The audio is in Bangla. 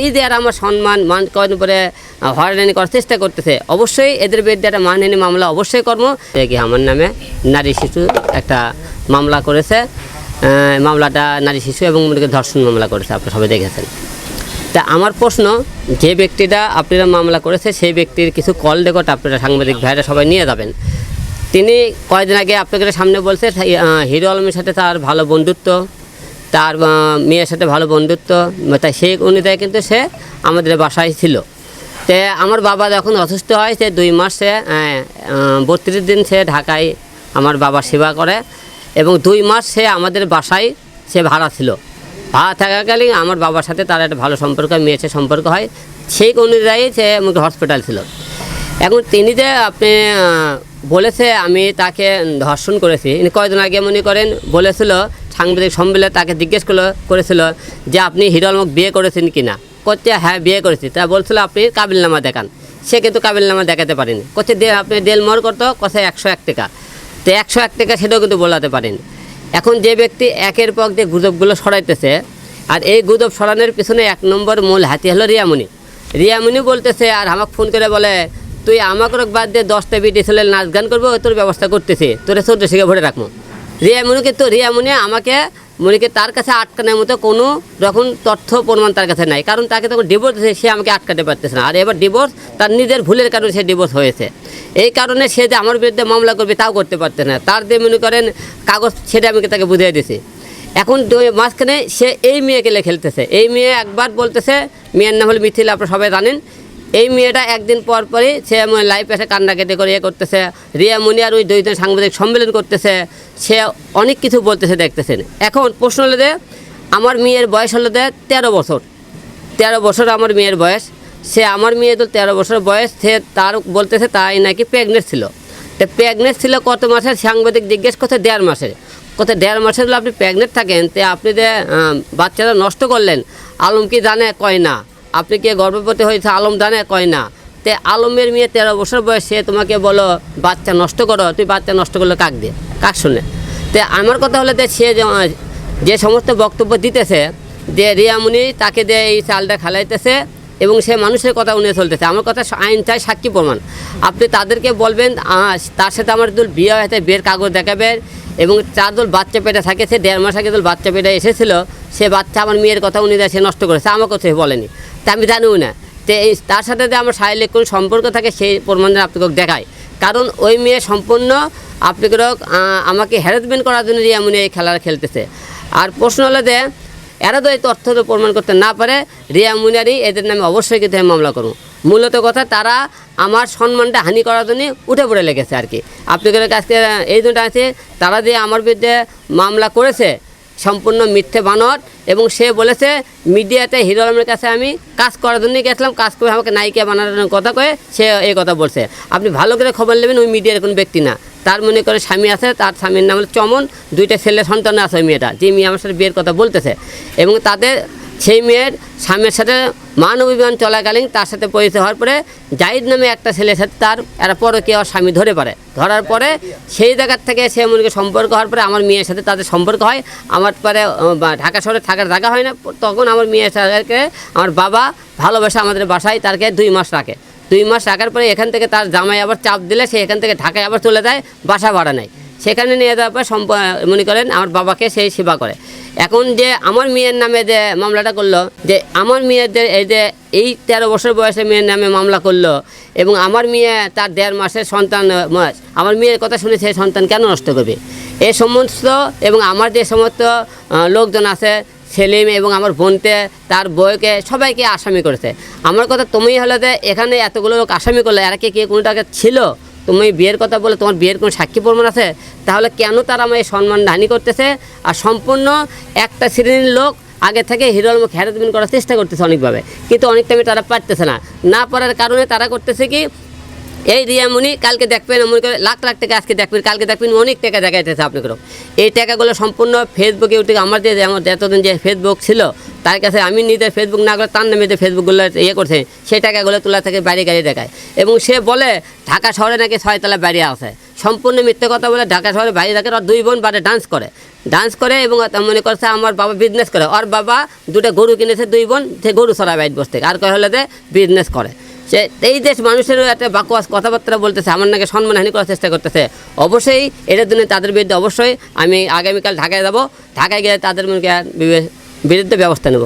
এই যে আমার সম্মান, মান কয়েন উপরে হয়রানি করার চেষ্টা করতেছে, অবশ্যই এদের বিরুদ্ধে একটা মানহানি মামলা অবশ্যই কর্ম কি আমার নামে নারী শিশু একটা মামলা করেছে। মামলাটা নারী শিশু এবং ধর্ষণ মামলা করেছে, আপনারা সবাই দেখেছেন। তা আমার প্রশ্ন, যে ব্যক্তিটা আপনারা মামলা করেছে, সেই ব্যক্তির কিছু কল রেকর্ড আপনারা সাংবাদিক ভাইরা সবাই নিয়ে যাবেন। তিনি কয়েকদিন আগে আপনাদের সামনে বলছে হিরো আলমের সাথে তার ভালো বন্ধুত্ব তার মেয়ের সাথে ভালো বন্ধুত্ব তাই সেই অনুযায়ী কিন্তু সে আমাদের বাসায় ছিল। তে আমার বাবা যখন অসুস্থ হয়, সে দুই মাস বত্রিশ দিন সে ঢাকায় আমার বাবা সেবা করে এবং দুই মাস সে আমাদের বাসায় সে ভাড়া ছিল। ভাড়া থাকাকালীন আমার বাবার সাথে তার একটা ভালো সম্পর্ক সাথে সম্পর্ক হয়। সেই অনুযায়ী সে আমাকে হসপিটাল ছিল। এখন তিনি যে আপনি বলেছে, আমি তাকে ধর্ষণ করেছি। ইনি কয়েকদিন আগে মনে করেন, বলেছিল সাংবাদিক সম্মেলনে তাকে জিজ্ঞেস করল, করেছিল যে আপনি হিরো আলমক বিয়ে করেছেন কি না করতে হ্যাঁ বিয়ে করেছি। তা বলছিল, আপনি কাবিলনামা দেখান। সে কিন্তু কাবিলনামা দেখাতে পারেনি। করছে দে, আপনি দেল মর করতো কথা একশো এক টাকা। তো একশো এক টাকা সেটাও কিন্তু বলাতে পারেনি। এখন যে ব্যক্তি একের পর যে গুজবগুলো সরাইতেছে আর এই গুজব সরানোর পিছনে এক নম্বর মূল হাতি হলো রিয়ামণি। রিয়ামণি বলতেছে, আর আমাকে ফোন করে বলে, তুই আমাকে বাদ দিয়ে দশটা বিটি ছেলে নাচ গান করব, তোর ব্যবস্থা করতেছি। তোরে চোদ্দ শিখে ভরে রাখব। রিয়ামণিকে তো রিয়ামণি আমাকে মনিকে তার কাছে আটকানোর মতো কোনো রকম তথ্য প্রমাণ তার কাছে নাই। কারণ তাকে তখন ডিভোর্স দিয়েছে সে আমাকে আটকাতে পারতেছে না। আর এবার ডিভোর্স তার নিজের ভুলের কারণে সে ডিভোর্স হয়েছে। এই কারণে সে যে আমার বিরুদ্ধে মামলা করবে তাও করতে পারতে না। তার যে মনে করেন কাগজ, সেটা আমি তাকে বুঝিয়ে দিয়েছি। এখন মাঝখানে সে এই মেয়েকে খেলতেছে। এই মেয়ে একবার বলতেছে, মেয়ের নাম হলো মিথিলা, আপনারা সবাই জানেন। এই মেয়েটা একদিন পর পরই সে লাইফ এসে কান্না কেটে করে ইয়ে করতেছে। রিয়া মুনি আর ওই দুইজন সাংবাদিক সম্মেলন করতেছে। সে অনেক কিছু বলতেছে, দেখতেছেন। এখন প্রশ্ন হলো যে, আমার মেয়ের বয়স হলো যে তেরো বছর। তেরো বছর আমার মেয়ের বয়স। সে আমার মেয়ে তো তেরো বছর বয়স, সে তার বলতেছে তাই নাকি প্রেগনেন্ট ছিল। তো প্রেগনেন্ট ছিল কত মাসের সাংবাদিক জিজ্ঞেস করছে দেড় মাসের কত দেড় মাসের হলে আপনি প্রেগনেন্ট থাকেন, তো আপনি যে বাচ্চাটা নষ্ট করলেন, আলম কি জানে? কয় না। আপনি কি গর্ভবতী হয়েছে, আলম জানে, কয় না। তে আলমের মেয়ে তেরো বছর বয়সে তোমাকে বলো, বাচ্চা নষ্ট করো, তুই বাচ্চা নষ্ট করলে কাক দিয়ে? কাক শুনে? তে আমার কথা হলো যে সে যে যে সমস্ত বক্তব্য দিতেছে, যে রিয়ামুনি তাকে দিয়ে এই চালটা খেলাইতেছে এবং সে মানুষের কথা উনি চলতেছে। আমার কথা আইন চাই সাক্ষী প্রমাণ। আপনি তাদেরকে বলবেন তার সাথে আমার দল বিয়ে হয়েছে বিয়ের কাগজ দেখাবেন এবং চার দল বাচ্চা পেটে থাকে, সে দেড় মাস আগে দল বাচ্চা পেটে এসেছিল, সে বাচ্চা আমার মেয়ের কথা উনি দেয়, সে নষ্ট করেছে। আমার সে বলেনি। তা আমি জানিও না। তো এই তার সাথে যে আমার শারীরিক কোনো সম্পর্ক থাকে, সেই প্রমাণ আপনাকে দেখায়। কারণ ওই মেয়ে সম্পূর্ণ আপনাকে আমাকে হ্যারাসমেন্ট করার জন্য রিয়ামুনি এই খেলা খেলতেছে। আর প্রশ্ন হলো যে এরা তো এই তথ্য প্রমাণ করতে না পারে। রিয়া মুনারি এদের নামে অবশ্যই কিন্তু আমি মামলা করব মূলত কথা তারা আমার সম্মানটা হানি করার জন্য উঠে পড়ে লেগেছে আর কি। আপনাদের কাছে এই দুটো আছে, তারা যে আমার বিরুদ্ধে মামলা করেছে, সম্পূর্ণ মিথ্যে বানর এবং সে বলেছে, মিডিয়াতে হিরো আলমের কাছে আমি কাজ করার জন্যই গেছিলাম, কাজ করে আমাকে নায়িকা বানানোর কথা কয়ে সে এই কথা বলছে। আপনি ভালো করে খবর নেবেন, ওই মিডিয়ার কোনো ব্যক্তি না। তার মনে করে স্বামী আছে, তার স্বামীর নাম হলো চমন, দুইটা ছেলে সন্তান আছে মেয়েটা যে মেয়ে আমার সাথে বিয়ের কথা বলতেছে। এবং তাদের সেই মেয়ের স্বামীর সাথে মান অভিমান চলাকালীন তার সাথে পরিচয় হওয়ার পরে জাহিদ নামে একটা ছেলের সাথে তার এরা পরকে আর স্বামী ধরে পারে ধরার পরে সেই জায়গার থেকে সে মনে সম্পর্ক হওয়ার পরে আমার মেয়ের সাথে তাদের সম্পর্ক হয়। আমার পরে ঢাকা শহরে থাকার জায়গা হয় না। তখন আমার মেয়ের সাথে আমার বাবা ভালোবাসা আমাদের বাসায়, তারকে দুই মাস রাখে। দুই মাস রাখার পরে এখান থেকে তার জামাই আবার চাপ দিলে সে এখান থেকে ঢাকায় আবার চলে যায়, বাসা ভাড়া নেয়। সেখানে নিয়ে যাওয়ার পর সম্প মনে করেন আমার বাবাকে সেই সেবা করে। এখন যে আমার মেয়ের নামে যে মামলাটা করল, যে আমার মেয়ের যে এই যে এই তেরো বছর বয়সে মেয়ের নামে মামলা করল এবং আমার মেয়ে তার দেড় মাসের সন্তান মাস আমার মেয়ের কথা শুনে সেই সন্তান কেন নষ্ট করবে? এই সমস্ত এবং আমার যে সমস্ত লোকজন আছে সেলিম এবং আমার বোনতে তার বউকে, সবাইকে আসামি করেছে। আমার কথা তুমি হলে যে এখানে এতগুলো লোক আসামি করলে আর কি কে কোনো টাকা ছিল? তুমি বিয়ের কথা বলে তোমার বিয়ের কোনো সাক্ষী প্রমাণ আছে? তাহলে কেন তারা আমার এই সম্মান হানি করতেছে? আর সম্পূর্ণ একটা শ্রেণির লোক আগে থেকে হিরোর মুখ হ্যারাসমেন্ট করার চেষ্টা করতেছে অনেকভাবে। কিন্তু অনেক টাইমে তারা পারতেছে না। না পারার কারণে তারা করতেছে কি? এই রিয়ামণি কালকে দেখবেন, মনে করে লাখ লাখ টাকা আজকে দেখবেন, কালকে দেখবেন অনেক টাকা দেখাইতেছে আপনাকে এই টাকাগুলো সম্পূর্ণ ফেসবুকে ইউটিউবে আমার যে আমার এতদিন যে ফেসবুক ছিল, তার কাছে আমি নিজে ফেসবুক না করে তার নামে যে ফেসবুকগুলো ইয়ে করছে, সেই টাকাগুলো তোলা থেকে বাইরে গাড়ি দেখায়। এবং সে বলে, ঢাকা শহরে নাকি ছয়তলা বাড়ি আছে। সম্পূর্ণ মিথ্যে কথা বলে ঢাকা শহরে বাইরে থাকে আর দুই বোন বাড়ি ডান্স করে। ডান্স করে এবং মনে করছে আমার বাবা বিজনেস করে। ওর বাবা দুটো গরু কিনেছে, দুই বোন, সে গরু সরাই বাইট বসতে আর কয় হলে যে বিজনেস করে। সে এই দেশ মানুষেরও একটা বাকওয়াস কথাবার্তা বলতেছে, আমার নাকি সম্মানহানি করার চেষ্টা করতেছে। অবশ্যই এটার জন্য তাদের বিরুদ্ধে অবশ্যই আমি আগামীকাল ঢাকায় যাব। ঢাকায় গেলে তাদের বিরুদ্ধে ব্যবস্থা নেব।